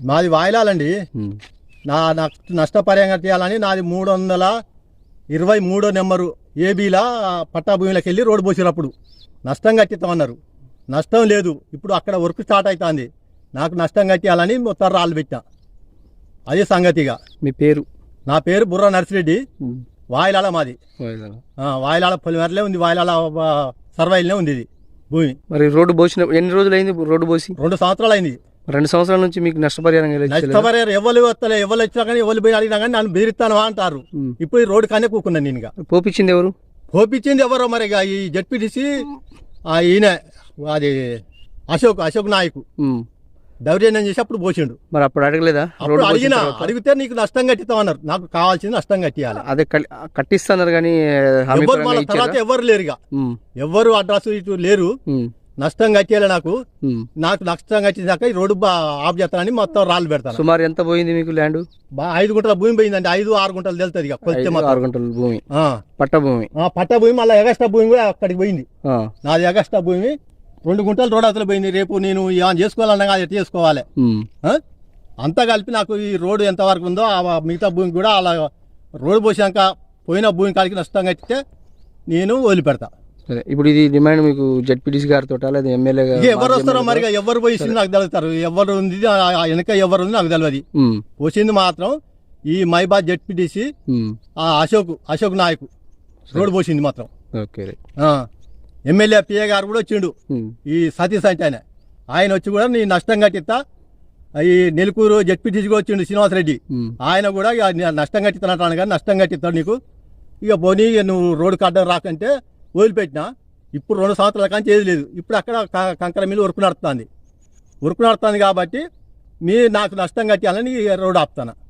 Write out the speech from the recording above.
మాది వాయిలాలండి. నా నాకు నష్టపరిహారం కట్టాలని నాది మూడు వందల ఇరవై మూడో నెంబరు ఏబీలా పట్టా భూమిలోకి వెళ్ళి రోడ్డు పోసినప్పుడు నష్టం కట్టిస్తామన్నారు. నష్టం లేదు. ఇప్పుడు అక్కడ వర్క్ స్టార్ట్ అవుతుంది నాకు నష్టం కట్టాలని మొత్తం రాళ్ళు పెట్టా. అది సంగతిగా. మీ పేరు? నా పేరు బుర్ర నర్సిరెడ్డి. వాయిలాల మాది. వాయిలాల. పొలిమేరలే ఉంది. వాయిలాల సర్వైల్నే ఉంది ఇది భూమి. మరి రోడ్డు పోసిన ఎన్ని రోజులు అయింది రోడ్డు పోసి? రెండు సంవత్సరాలు అయింది రెండు సంవత్సరాల నుంచి మీకు నష్టపరిహారం? నష్టపరిహారం ఎవరు వస్తలే ఎవరు వచ్చినా కానీ ఎవరు పోయి అడిగినా కానీ నన్ను బెదిరిస్తాను అంటారు. ఇప్పుడు ఈ రోడ్డు కానీ కూకున్నాను నేను పోపించింది ఎవరు కోపించింది ఎవరో మరి ఈ జడ్పీటీసీ ఆ ఈయన అది అశోక్ అశోక్ నాయకు. దౌర్జన్యం చేసి అప్పుడు పోసిండు మరి అప్పుడు అడగలేదా అప్పుడు అడిగినా? అడిగితే నీకు నష్టం కట్టిస్తామన్నారు నాకు కావాల్సింది నష్టం కట్టియాలి అదే కట్టిస్తున్నారు కానీ ఎవరు? తర్వాత ఎవరు లేరు ఇక ఉమ్. ఎవరు అడ్రస్ ఇటు లేరు. నష్టం కట్టియాలి నాకు. నాకు నష్టం కట్టిందాక ఈ రోడ్డు ఆఫ్ చేస్తానని మొత్తం రాళ్ళు పెడతాను. సుమారు ఎంత పోయింది మీకు ల్యాండ్? ఐదు గుంటల భూమి పోయిందండి. ఐదు ఆరు గుంటలు తెలుస్తుంది ఇక. మొత్తం. ఆరు గంటల భూమి. పట్ట భూమి. పట్ట భూమి మళ్ళీ ఎగస్ట్రా భూమి కూడా అక్కడికి పోయింది. నాది ఎగస్ట్రా భూమి. రెండు గుంటలు రోడ్ అవతల పోయింది. రేపు నేను ఏమైనా చేసుకోవాలన్నా అది చేసుకోవాలి? అంతా కలిపి నాకు ఈ రోడ్డు ఎంతవరకు ఉందో ఆ మిగతా భూమి కూడా అలా రోడ్డు పోసాక పోయిన భూమి కాడికి నష్టం కట్టితే నేను వదిలిపెడతా. సరే ఇప్పుడు ఇది డిమాండ్ మీకు జడ్పీటీసీ గారితో లేదా ఎమ్మెల్యే ఇక ఎవరు వస్తారో మరి ఎవరు పోయింది నాకు తెలుస్తారు ఎవరు ఉంది వెనక ఎవరు ఉంది నాకు తెలియదు పోసింది మాత్రం ఈ మైబాద్ జెడ్పీటీసీ ఆ అశోక్ అశోక్ నాయక్. రోడ్డు పోసింది మాత్రం. ఓకే. ఎమ్మెల్యే పిఏ గారు కూడా వచ్చిండు. ఈ సతీష్ అంటే ఆయన. ఆయన వచ్చి కూడా నీ నష్టం కట్టిస్తా. ఈ నెలకూరు జడ్పీటీసీగా వచ్చిండు శ్రీనివాసరెడ్డి. ఆయన కూడా నష్టం కట్టిస్తానంటాను కానీ నష్టం కట్టిస్తాడు నీకు. ఇక పోనీ నువ్వు రోడ్డు కట్టడం రాకంటే వదిలిపెట్టినా ఇప్పుడు రెండు సంవత్సరాల కానీ ఏది లేదు. ఇప్పుడు అక్కడ క- కంకర మిల్లు ఉరుకు నడుస్తుంది ఉరుకు నడుస్తుంది కాబట్టి మీ నాకు నష్టం కట్టాలని రోడ్ రోడ్డు ఆపుతాను?